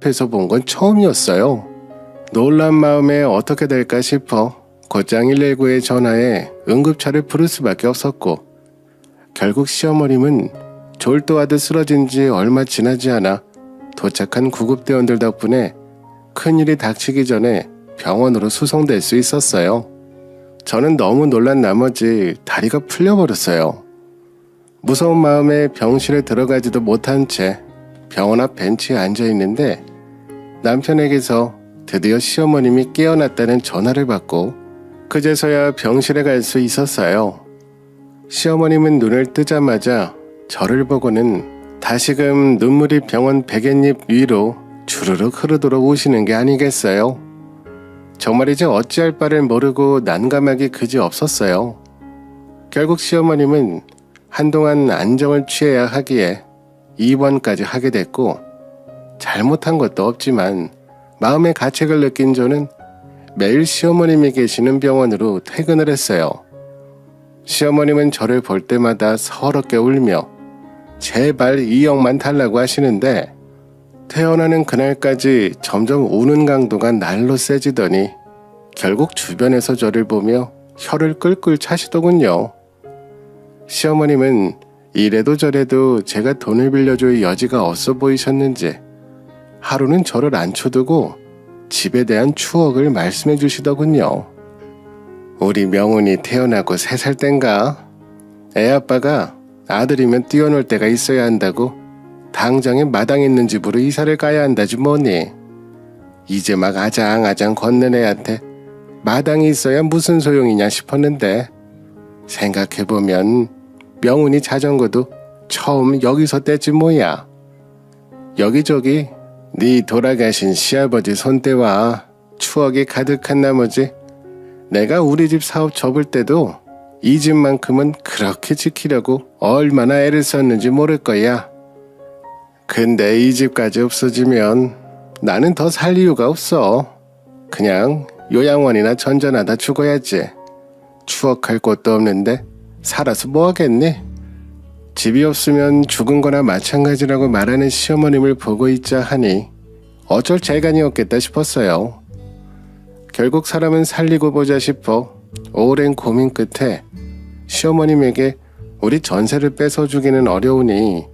앞에서 본 건 처음이었어요. 놀란 마음에 어떻게 될까 싶어 곧장 119에 전화해 응급차를 부를 수밖에 없었고 결국 시어머님은 졸도하듯 쓰러진 지 얼마 지나지 않아 도착한 구급대원들 덕분에 큰일이 닥치기 전에 병원으로 수송될 수 있었어요. 저는 너무 놀란 나머지 다리가 풀려버렸어요. 무서운 마음에 병실에 들어가지도 못한 채 병원 앞 벤치에 앉아 있는데 남편에게서 드디어 시어머님이 깨어났다는 전화를 받고 그제서야 병실에 갈 수 있었어요. 시어머님은 눈을 뜨자마자 저를 보고는 다시금 눈물이 병원 베갯잎 위로 주르륵 흐르도록 오시는 게 아니겠어요? 정말 이제 어찌할 바를 모르고 난감하기 그지 없었어요. 결국 시어머님은 한동안 안정을 취해야 하기에 입원까지 하게 됐고 잘못한 것도 없지만 마음의 가책을 느낀 저는 매일 시어머님이 계시는 병원으로 퇴근을 했어요. 시어머님은 저를 볼 때마다 서럽게 울며 제발 이 역만 달라고 하시는데 태어나는 그날까지 점점 우는 강도가 날로 세지더니 결국 주변에서 저를 보며 혀를 끌끌 차시더군요. 시어머님은 이래도 저래도 제가 돈을 빌려줄 여지가 없어 보이셨는지 하루는 저를 앉혀두고 집에 대한 추억을 말씀해 주시더군요. 우리 명훈이 태어나고 세 살 땐가 애 아빠가 아들이면 뛰어놀 때가 있어야 한다고 당장에 마당 있는 집으로 이사를 가야 한다지 뭐니. 이제 막 아장아장 걷는 애한테 마당이 있어야 무슨 소용이냐 싶었는데 생각해보면 명훈이 자전거도 처음 여기서 뗐지 뭐야. 여기저기 네 돌아가신 시아버지 손때와 추억이 가득한 나머지 내가 우리 집 사업 접을 때도 이 집만큼은 그렇게 지키려고 얼마나 애를 썼는지 모를 거야. 근데 이 집까지 없어지면 나는 더 살 이유가 없어. 그냥 요양원이나 전전하다 죽어야지. 추억할 곳도 없는데 살아서 뭐 하겠니? 집이 없으면 죽은 거나 마찬가지라고 말하는 시어머님을 보고 있자 하니 어쩔 재간이 없겠다 싶었어요. 결국 사람은 살리고 보자 싶어 오랜 고민 끝에 시어머님에게 우리 전세를 뺏어주기는 어려우니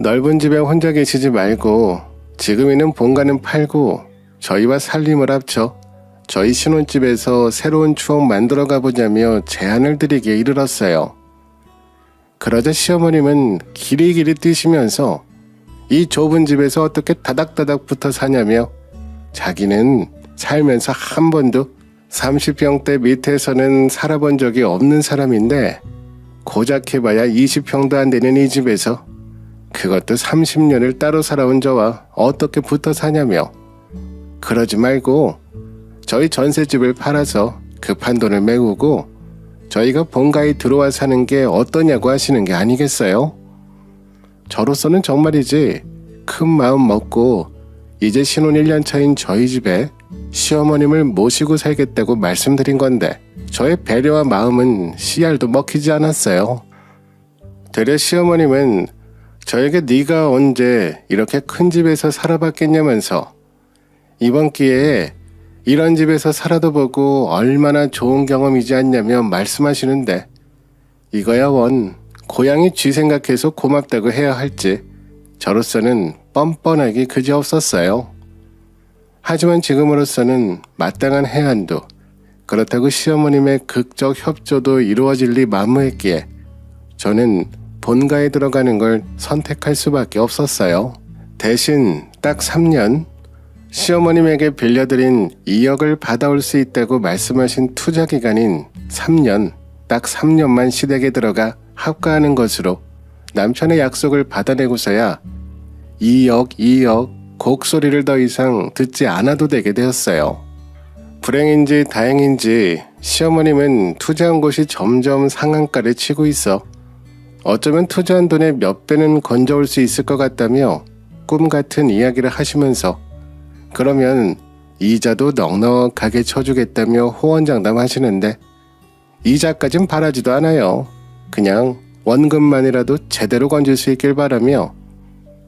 넓은 집에 혼자 계시지 말고 지금 있는 본가는 팔고 저희와 살림을 합쳐 저희 신혼집에서 새로운 추억 만들어 가보자며 제안을 드리기에 이르렀어요. 그러자 시어머님은 길이길이 뛰시면서 이 좁은 집에서 어떻게 다닥다닥 붙어 사냐며 자기는 살면서 한 번도 30평대 밑에서는 살아본 적이 없는 사람인데 고작 해봐야 20평도 안 되는 이 집에서 그것도 30년을 따로 살아온 저와 어떻게 붙어 사냐며 그러지 말고 저희 전셋집을 팔아서 급한 돈을 메우고 저희가 본가에 들어와 사는 게 어떠냐고 하시는 게 아니겠어요? 저로서는 정말이지 큰 마음 먹고 이제 신혼 1년 차인 저희 집에 시어머님을 모시고 살겠다고 말씀드린 건데 저의 배려와 마음은 씨알도 먹히지 않았어요. 되려 시어머님은 저에게 네가 언제 이렇게 큰 집에서 살아봤겠냐면서 이번 기회에 이런 집에서 살아도 보고 얼마나 좋은 경험이지 않냐며 말씀하시는데 이거야 원 고향이 쥐 생각해서 고맙다고 해야 할지 저로서는 뻔뻔하기 그지없었어요. 하지만 지금으로서는 마땅한 해안도 그렇다고 시어머님의 극적 협조도 이루어질 리 만무했기에 저는 본가에 들어가는 걸 선택할 수밖에 없었어요. 대신 딱 3년 시어머님에게 빌려드린 2억을 받아올 수 있다고 말씀하신 투자 기간인 3년, 딱 3년만 시댁에 들어가 합가하는 것으로 남편의 약속을 받아내고서야 2억, 2억 곡소리를 더 이상 듣지 않아도 되게 되었어요. 불행인지 다행인지 시어머님은 투자한 곳이 점점 상한가를 치고 있어 어쩌면 투자한 돈의 몇 배는 건져올 수 있을 것 같다며 꿈 같은 이야기를 하시면서 그러면 이자도 넉넉하게 쳐주겠다며 호언장담 하시는데 이자까진 바라지도 않아요. 그냥 원금만이라도 제대로 건질 수 있길 바라며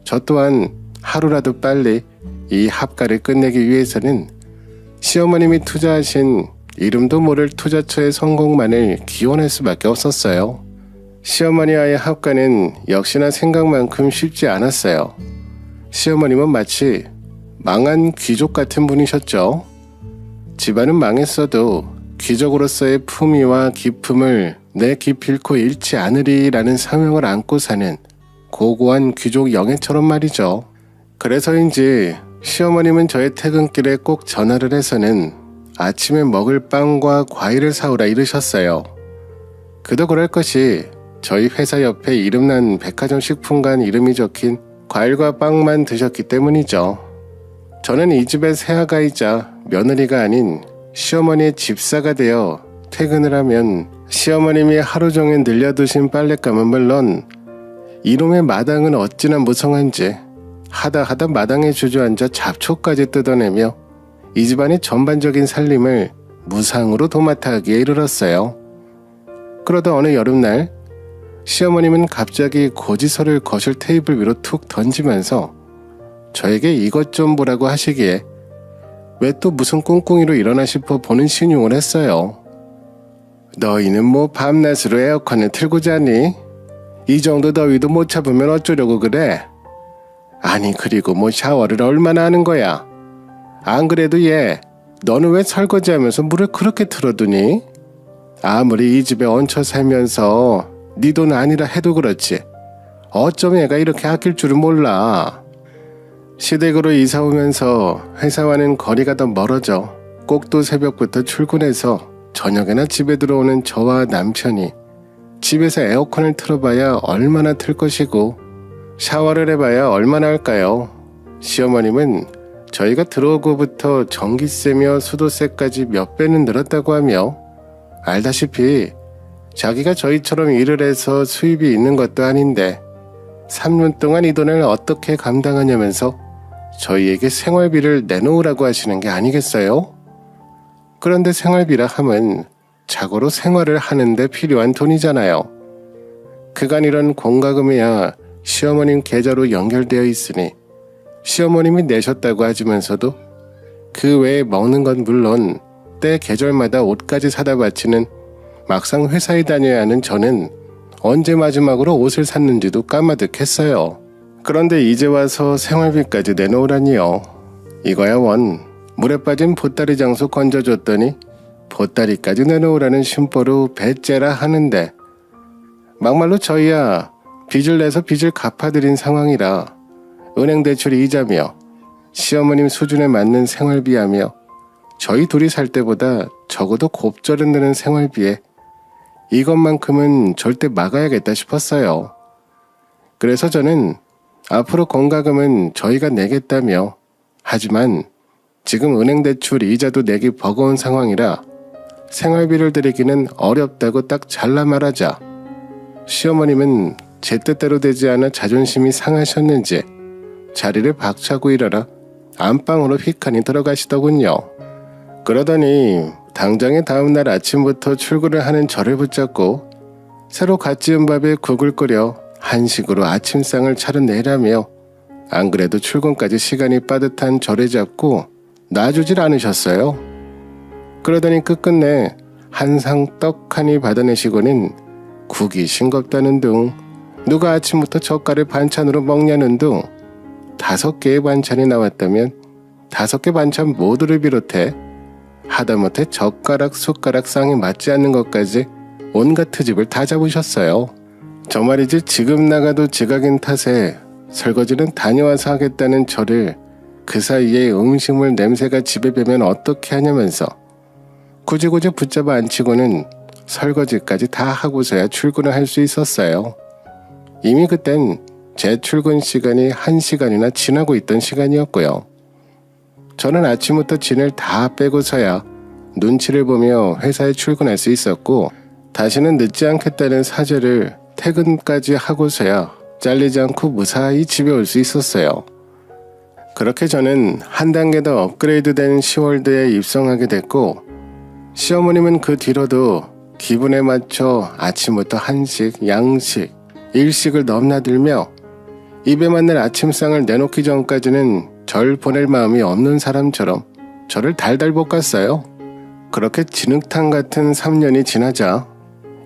저 또한 하루라도 빨리 이 합가를 끝내기 위해서는 시어머님이 투자하신 이름도 모를 투자처의 성공만을 기원할 수밖에 없었어요. 시어머니와의 합가는 역시나 생각만큼 쉽지 않았어요. 시어머님은 마치 망한 귀족 같은 분이셨죠. 집안은 망했어도 귀족으로서의 품위와 기품을 내 기필코 잃지 않으리라는 사명을 안고 사는 고고한 귀족 영예처럼 말이죠. 그래서인지 시어머님은 저의 퇴근길에 꼭 전화를 해서는 아침에 먹을 빵과 과일을 사오라 이르셨어요. 그도 그럴 것이 저희 회사 옆에 이름난 백화점 식품관 이름이 적힌 과일과 빵만 드셨기 때문이죠. 저는 이 집의 새아가이자 며느리가 아닌 시어머니의 집사가 되어 퇴근을 하면 시어머님이 하루 종일 늘려두신 빨랫감은 물론 이놈의 마당은 어찌나 무성한지 하다 하다 마당에 주저앉아 잡초까지 뜯어내며 이 집안의 전반적인 살림을 무상으로 도맡아 하기에 이르렀어요. 그러다 어느 여름날 시어머님은 갑자기 고지서를 거실 테이블 위로 툭 던지면서 저에게 이것 좀 보라고 하시기에 왜 또 무슨 꿍꿍이로 일어나 싶어 보는 신용을 했어요. 너희는 뭐 밤낮으로 에어컨을 틀고 자니? 이 정도 더위도 못 참으면 어쩌려고 그래? 아니 그리고 뭐 샤워를 얼마나 하는 거야? 안 그래도 얘 너는 왜 설거지하면서 물을 그렇게 틀어두니? 아무리 이 집에 얹혀 살면서 네 돈 아니라 해도 그렇지 어쩜 얘가 이렇게 아낄 줄을 몰라 시댁으로 이사 오면서 회사와는 거리가 더 멀어져 꼭또 새벽부터 출근해서 저녁에나 집에 들어오는 저와 남편이 집에서 에어컨을 틀어봐야 얼마나 틀 것이고 샤워를 해봐야 얼마나 할까요? 시어머님은 저희가 들어오고부터 전기세며 수도세까지 몇 배는 늘었다고 하며 알다시피 자기가 저희처럼 일을 해서 수입이 있는 것도 아닌데 3년 동안 이 돈을 어떻게 감당하냐면서 저희에게 생활비를 내놓으라고 하시는 게 아니겠어요? 그런데 생활비라 함은 자고로 생활을 하는데 필요한 돈이잖아요. 그간 이런 공과금이야 시어머님 계좌로 연결되어 있으니 시어머님이 내셨다고 하지면서도 그 외에 먹는 건 물론 때 계절마다 옷까지 사다 바치는 막상 회사에 다녀야 하는 저는 언제 마지막으로 옷을 샀는지도 까마득했어요. 그런데 이제 와서 생활비까지 내놓으라니요. 이거야 원 물에 빠진 보따리 장소 건져줬더니 보따리까지 내놓으라는 심보로 배째라 하는데 막말로 저희야 빚을 내서 빚을 갚아드린 상황이라 은행 대출 이자며 시어머님 수준에 맞는 생활비하며 저희 둘이 살 때보다 적어도 곱절은 드는 생활비에 이것만큼은 절대 막아야겠다 싶었어요. 그래서 저는 앞으로 건가금은 저희가 내겠다며 하지만 지금 은행 대출 이자도 내기 버거운 상황이라 생활비를 드리기는 어렵다고 딱 잘라 말하자 시어머님은 제 뜻대로 되지 않아 자존심이 상하셨는지 자리를 박차고 일어나 안방으로 휙하니 들어가시더군요. 그러더니 당장에 다음날 아침부터 출근을 하는 저를 붙잡고 새로 갓 지은 밥에 국을 끓여 한식으로 아침상을 차려내라며 안 그래도 출근까지 시간이 빠듯한 저를 잡고 놔주질 않으셨어요. 그러더니 끝끝내 한상 떡하니 받아내시고는 국이 싱겁다는 둥 누가 아침부터 젓갈을 반찬으로 먹냐는 둥 다섯 개의 반찬이 나왔다면 다섯 개 반찬 모두를 비롯해 하다못해 젓가락 숟가락 쌍에 맞지 않는 것까지 온갖 트집을 다 잡으셨어요. 저 말이지 지금 나가도 지각인 탓에 설거지는 다녀와서 하겠다는 저를 그 사이에 음식물 냄새가 집에 배면 어떻게 하냐면서 굳이 굳이 붙잡아 앉히고는 설거지까지 다 하고서야 출근을 할 수 있었어요. 이미 그땐 제 출근 시간이 한 시간이나 지나고 있던 시간이었고요. 저는 아침부터 진을 다 빼고서야 눈치를 보며 회사에 출근할 수 있었고 다시는 늦지 않겠다는 사죄를 퇴근까지 하고서야 잘리지 않고 무사히 집에 올 수 있었어요. 그렇게 저는 한 단계 더 업그레이드된 10월드에 입성하게 됐고 시어머님은 그 뒤로도 기분에 맞춰 아침부터 한식, 양식, 일식을 넘나들며 입에 맞는 아침상을 내놓기 전까지는 절 보낼 마음이 없는 사람처럼 저를 달달 볶았어요. 그렇게 진흙탕 같은 3년이 지나자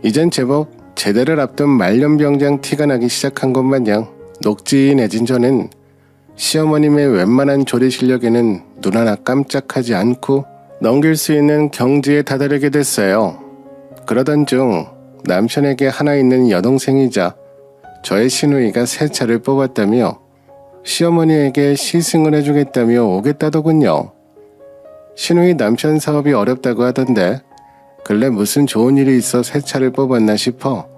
이젠 제법 제대를 앞둔 말년병장 티가 나기 시작한 것 마냥 녹진해진 저는 시어머님의 웬만한 조리 실력에는 눈 하나 깜짝하지 않고 넘길 수 있는 경지에 다다르게 됐어요. 그러던 중 남편에게 하나 있는 여동생이자 저의 시누이가 새 차를 뽑았다며 시어머니에게 시승을 해주겠다며 오겠다더군요. 시누이 남편 사업이 어렵다고 하던데 근래 무슨 좋은 일이 있어 새 차를 뽑았나 싶어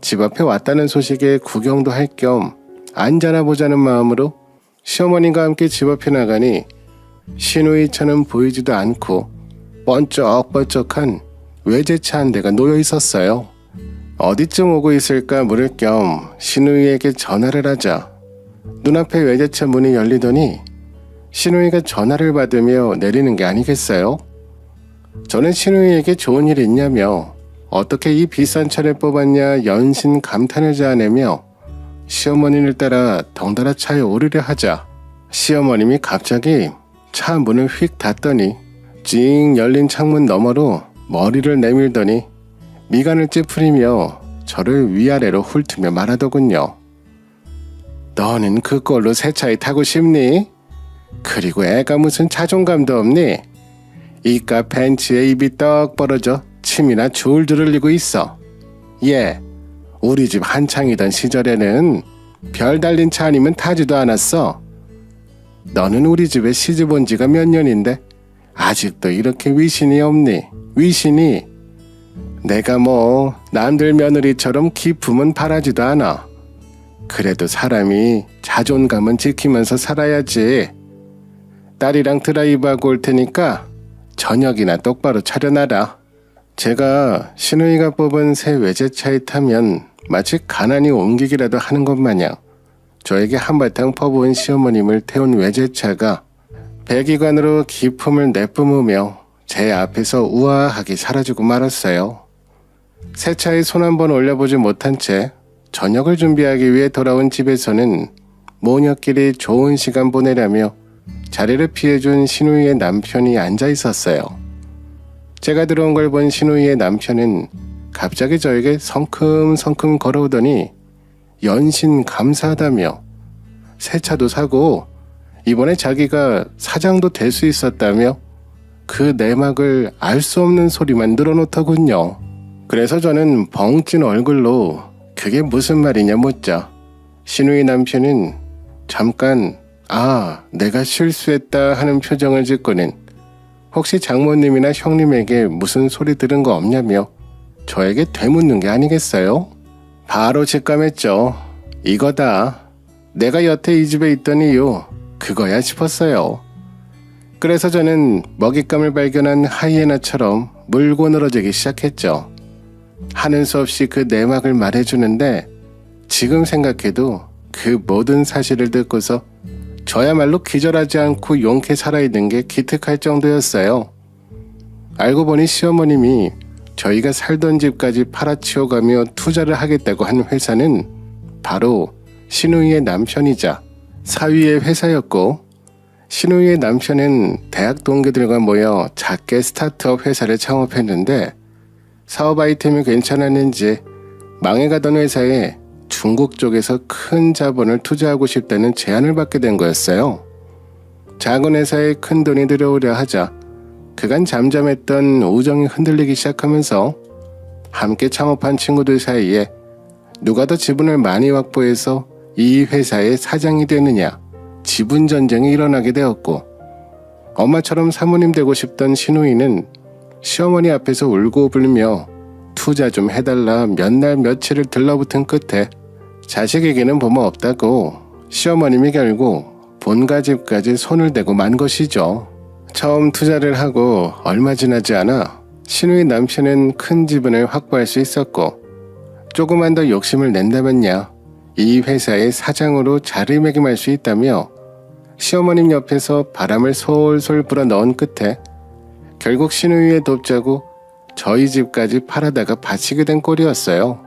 집 앞에 왔다는 소식에 구경도 할 겸 앉아나 보자는 마음으로 시어머님과 함께 집 앞에 나가니 시누이 차는 보이지도 않고 번쩍번쩍한 외제차 한 대가 놓여 있었어요. 어디쯤 오고 있을까 물을 겸 시누이에게 전화를 하자 눈앞에 외제차 문이 열리더니 시누이가 전화를 받으며 내리는 게 아니겠어요? 저는 시누이에게 좋은 일 있냐며 어떻게 이 비싼 차를 뽑았냐 연신 감탄을 자아내며 시어머니를 따라 덩달아 차에 오르려 하자 시어머님이 갑자기 차 문을 휙 닫더니 찡 열린 창문 너머로 머리를 내밀더니 미간을 찌푸리며 저를 위아래로 훑으며 말하더군요. 너는 그꼴로 새 차에 타고 싶니? 그리고 애가 무슨 자존감도 없니? 이깟 벤츠에 입이 떡 벌어져 침이나 줄줄 흘리고 있어. 예, 우리 집 한창이던 시절에는 별 달린 차 아니면 타지도 않았어. 너는 우리 집에 시집 온 지가 몇 년인데 아직도 이렇게 위신이 없니? 위신이? 내가 뭐 남들 며느리처럼 기품은 바라지도 않아. 그래도 사람이 자존감은 지키면서 살아야지. 딸이랑 드라이브하고 올 테니까 저녁이나 똑바로 차려놔라. 제가 신우이가 뽑은 새 외제차에 타면 마치 가난이 옮기기라도 하는 것 마냥 저에게 한바탕 퍼부은 시어머님을 태운 외제차가 배기관으로 기품을 내뿜으며 제 앞에서 우아하게 사라지고 말았어요. 새 차에 손 한 번 올려보지 못한 채 저녁을 준비하기 위해 돌아온 집에서는 모녀끼리 좋은 시간 보내려며 자리를 피해준 신우이의 남편이 앉아 있었어요. 제가 들어온 걸 본 신우이의 남편은 갑자기 저에게 성큼성큼 걸어오더니 연신 감사하다며 새 차도 사고 이번에 자기가 사장도 될 수 있었다며 그 내막을 알 수 없는 소리만 늘어놓더군요. 그래서 저는 벙찐 얼굴로 그게 무슨 말이냐 묻자 신우의 남편은 잠깐 아 내가 실수했다 하는 표정을 짓고는 혹시 장모님이나 형님에게 무슨 소리 들은 거 없냐며 저에게 되묻는 게 아니겠어요? 바로 직감했죠. 이거다. 내가 여태 이 집에 이유 그거야 싶었어요. 그래서 저는 먹잇감을 발견한 하이에나처럼 물고 늘어지기 시작했죠. 하는 수 없이 그 내막을 말해주는데 지금 생각해도 그 모든 사실을 듣고서 저야말로 기절하지 않고 용케 살아있는 게 기특할 정도였어요. 알고 보니 시어머님이 저희가 살던 집까지 팔아치워가며 투자를 하겠다고 한 회사는 바로 신우이의 남편이자 사위의 회사였고 신우이의 남편은 대학 동기들과 모여 작게 스타트업 회사를 창업했는데 사업 아이템이 괜찮았는지 망해가던 회사에 중국 쪽에서 큰 자본을 투자하고 싶다는 제안을 받게 된 거였어요. 작은 회사에 큰 돈이 들어오려 하자 그간 잠잠했던 우정이 흔들리기 시작하면서 함께 창업한 친구들 사이에 누가 더 지분을 많이 확보해서 이 회사의 사장이 되느냐 지분 전쟁이 일어나게 되었고 엄마처럼 사모님 되고 싶던 신우이는 시어머니 앞에서 울고 불며 투자 좀 해달라 몇 날 며칠을 들러붙은 끝에 자식에게는 보모 없다고 시어머님이 결국 본가 집까지 손을 대고 만 것이죠. 처음 투자를 하고 얼마 지나지 않아 신우의 남편은 큰 지분을 확보할 수 있었고 조금만 더 욕심을 낸다면야 이 회사의 사장으로 자리매김할 수 있다며 시어머님 옆에서 바람을 솔솔 불어 넣은 끝에 결국 신우이의 돕자고 저희 집까지 팔아다가 바치게 된 꼴이었어요.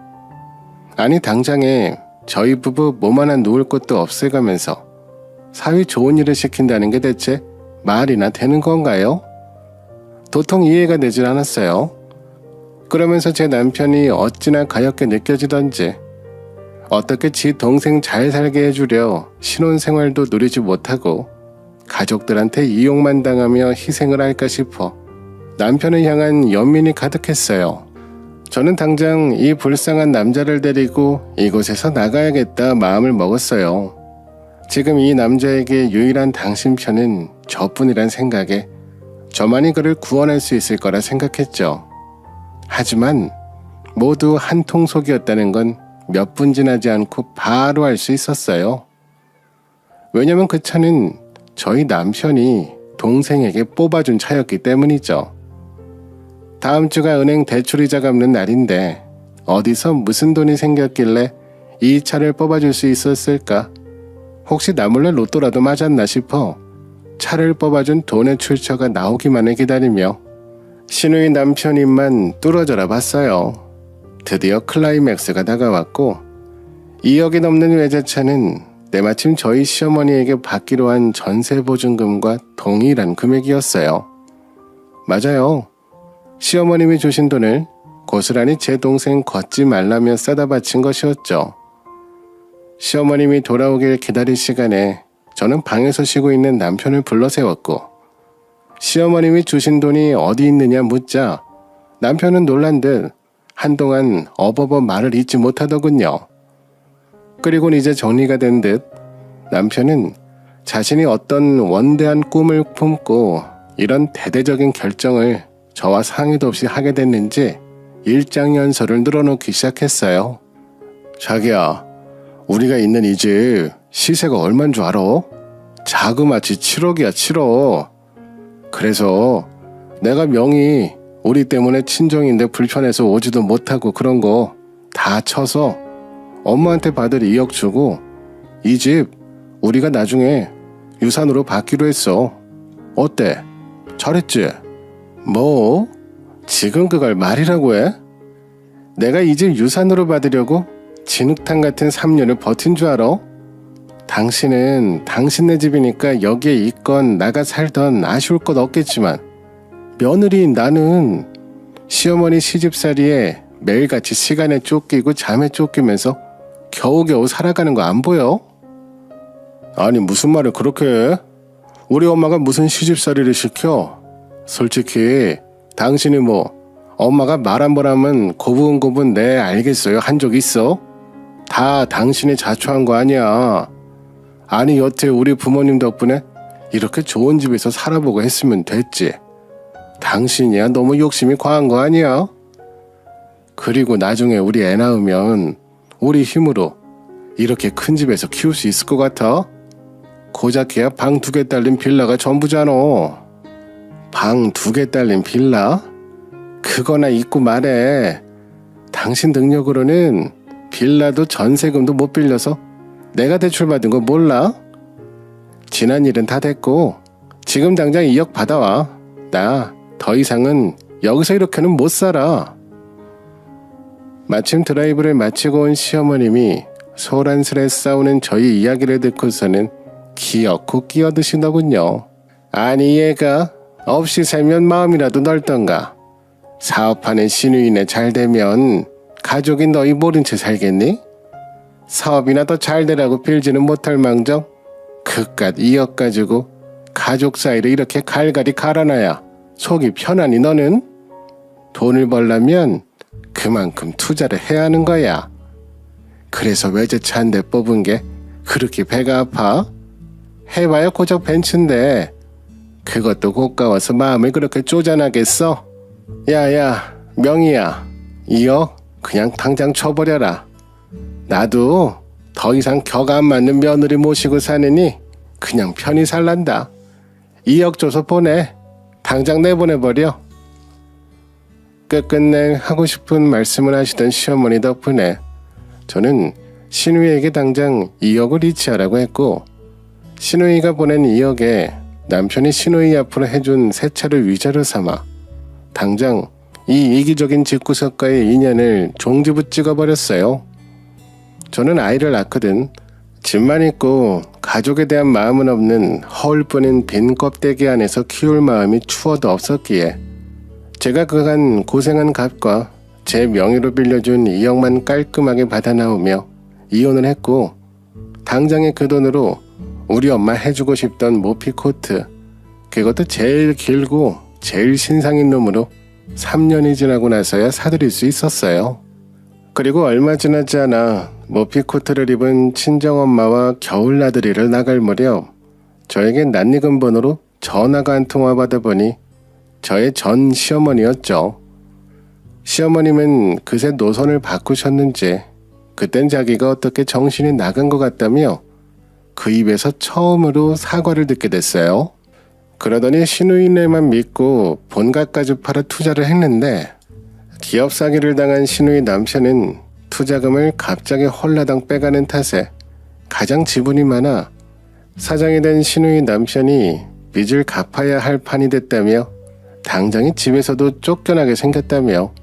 아니 당장에 저희 부부 몸 하나 누울 곳도 없애가면서 사위 좋은 일을 시킨다는 게 대체 말이나 되는 건가요? 도통 이해가 되질 않았어요. 그러면서 제 남편이 어찌나 가엽게 느껴지던지 어떻게 지 동생 잘 살게 해주려 신혼생활도 누리지 못하고 가족들한테 이용만 당하며 희생을 할까 싶어 남편을 향한 연민이 가득했어요. 저는 당장 이 불쌍한 남자를 데리고 이곳에서 나가야겠다 마음을 먹었어요. 지금 이 남자에게 유일한 당신 편은 저뿐이란 생각에 저만이 그를 구원할 수 있을 거라 생각했죠. 하지만 모두 한 통속이었다는 건 몇 분 지나지 않고 바로 알 수 있었어요. 왜냐면 그 차는 저희 남편이 동생에게 뽑아준 차였기 때문이죠. 다음 주가 은행 대출이자 갚는 날인데 어디서 무슨 돈이 생겼길래 이 차를 뽑아줄 수 있었을까? 혹시 나 몰래 로또라도 맞았나 싶어 차를 뽑아준 돈의 출처가 나오기만을 기다리며 신우의 남편 입만 뚫어져라 봤어요. 드디어 클라이맥스가 다가왔고 2억이 넘는 외제차는 때마침 저희 시어머니에게 받기로 한 전세 보증금과 동일한 금액이었어요. 맞아요. 시어머님이 주신 돈을 고스란히 제 동생 걷지 말라며 싸다 바친 것이었죠. 시어머님이 돌아오길 기다릴 시간에 저는 방에서 쉬고 있는 남편을 불러 세웠고 시어머님이 주신 돈이 어디 있느냐 묻자 남편은 놀란 듯 한동안 어버버 말을 잊지 못하더군요. 그리고 이제 정리가 된 듯 남편은 자신이 어떤 원대한 꿈을 품고 이런 대대적인 결정을 저와 상의도 없이 하게 됐는지 일장연설을 늘어놓기 시작했어요. 자기야, 우리가 있는 이 집 시세가 얼만 줄 알아? 자그마치 7억이야 7억. 그래서 내가 명의 우리 때문에 친정인데 불편해서 오지도 못하고 그런 거 다 쳐서 엄마한테 받을 2억 주고 이 집 우리가 나중에 유산으로 받기로 했어. 어때? 잘했지? 뭐? 지금 그걸 말이라고 해? 내가 이 집 유산으로 받으려고 진흙탕 같은 3년을 버틴 줄 알아? 당신은 당신네 집이니까 여기에 있건 나가 살던 아쉬울 것 없겠지만 며느리인 나는 시어머니 시집살이에 매일같이 시간에 쫓기고 잠에 쫓기면서 겨우겨우 살아가는 거 안 보여? 아니 무슨 말을 그렇게 해? 우리 엄마가 무슨 시집살이를 시켜? 솔직히 당신이 뭐 엄마가 말 한 번 하면 고분고분 네 알겠어요 한 적 있어? 다 당신이 자초한 거 아니야. 아니 여태 우리 부모님 덕분에 이렇게 좋은 집에서 살아보고 했으면 됐지. 당신이야 너무 욕심이 과한 거 아니야? 그리고 나중에 우리 애 낳으면 우리 힘으로 이렇게 큰 집에서 키울 수 있을 것 같아? 고작해야 방 두 개 딸린 빌라가 전부잖아. 방 두 개 딸린 빌라? 그거나 있고 말해. 당신 능력으로는 빌라도 전세금도 못 빌려서 내가 대출받은 거 몰라? 지난 일은 다 됐고 지금 당장 2억 받아와. 나 더 이상은 여기서 이렇게는 못 살아. 마침 드라이브를 마치고 온 시어머님이 소란스레 싸우는 저희 이야기를 듣고서는 기어코 끼어드시더군요. 아니 얘가 없이 살면 마음이라도 넓던가. 사업하는 신우인에 잘 되면 가족이 너희 모른 채 살겠니? 사업이나 더 잘 되라고 빌지는 못할 망정 그깟 2억 가지고 가족 사이를 이렇게 갈갈이 갈아놔야 속이 편하니 너는? 돈을 벌려면 그만큼 투자를 해야 하는 거야. 그래서 외제차 한 대 뽑은 게 그렇게 배가 아파? 해봐야 고작 벤츠인데 그것도 고가워서 마음을 그렇게 쪼잔하겠어? 야야 명희야 2억 그냥 당장 쳐버려라. 나도 더 이상 격 안 맞는 며느리 모시고 사느니 그냥 편히 살란다. 2억 줘서 보내. 당장 내보내버려. 끝끝내 하고 싶은 말씀을 하시던 시어머니 덕분에 저는 신우이에게 당장 2억을 이체하라고 했고 신우이가 보낸 2억에 남편이 신우이 앞으로 해준 새 차를 위자료 삼아 당장 이 이기적인 집구석과의 인연을 종지부 찍어버렸어요. 저는 아이를 낳거든 집만 있고 가족에 대한 마음은 없는 허울뿐인 빈 껍데기 안에서 키울 마음이 추워도 없었기에 제가 그간 고생한 값과 제 명의로 빌려준 2억만 깔끔하게 받아 나오며 이혼을 했고 당장에 그 돈으로 우리 엄마 해주고 싶던 모피 코트 그것도 제일 길고 제일 신상인 놈으로 3년이 지나고 나서야 사드릴 수 있었어요. 그리고 얼마 지나지 않아 모피 코트를 입은 친정엄마와 겨울 나들이를 나갈 무렵 저에게 낯익은 번호로 전화가 한 통화 받아보니 저의 전 시어머니였죠. 시어머님은 그새 노선을 바꾸셨는지 그땐 자기가 어떻게 정신이 나간 것 같다며 그 입에서 처음으로 사과를 듣게 됐어요. 그러더니 신우이네만 믿고 본가까지 팔아 투자를 했는데 기업 사기를 당한 신우이 남편은 투자금을 갑자기 홀라당 빼가는 탓에 가장 지분이 많아 사장이 된 신우이 남편이 빚을 갚아야 할 판이 됐다며 당장에 집에서도 쫓겨나게 생겼다며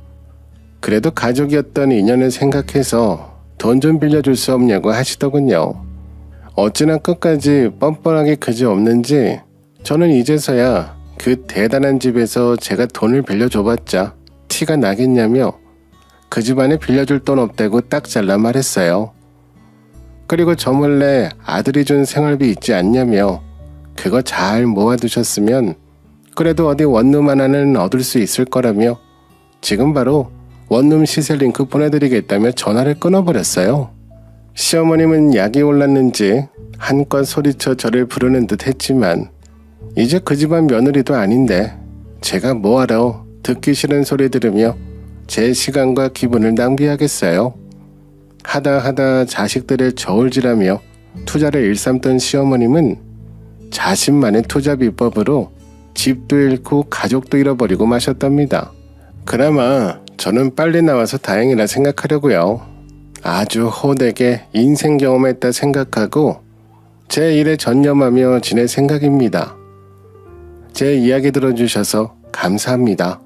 그래도 가족이었던 인연을 생각해서 돈 좀 빌려줄 수 없냐고 하시더군요. 어찌나 끝까지 뻔뻔하게 그지 없는지 저는 이제서야 그 대단한 집에서 제가 돈을 빌려줘봤자 티가 나겠냐며 그 집안에 빌려줄 돈 없다고 딱 잘라 말했어요. 그리고 저 몰래 아들이 준 생활비 있지 않냐며 그거 잘 모아두셨으면 그래도 어디 원룸 하나는 얻을 수 있을 거라며 지금 바로 원룸 시세 링크 보내드리겠다며 전화를 끊어버렸어요. 시어머님은 약이 올랐는지 한껏 소리쳐 저를 부르는 듯 했지만 이제 그 집안 며느리도 아닌데 제가 뭐하러 듣기 싫은 소리 들으며 제 시간과 기분을 낭비하겠어요. 하다 하다 자식들의 저울질하며 투자를 일삼던 시어머님은 자신만의 투자 비법으로 집도 잃고 가족도 잃어버리고 마셨답니다. 그나마 저는 빨리 나와서 다행이라 생각하려고요. 아주 호되게 인생 경험했다 생각하고 제 일에 전념하며 지낼 생각입니다. 제 이야기 들어주셔서 감사합니다.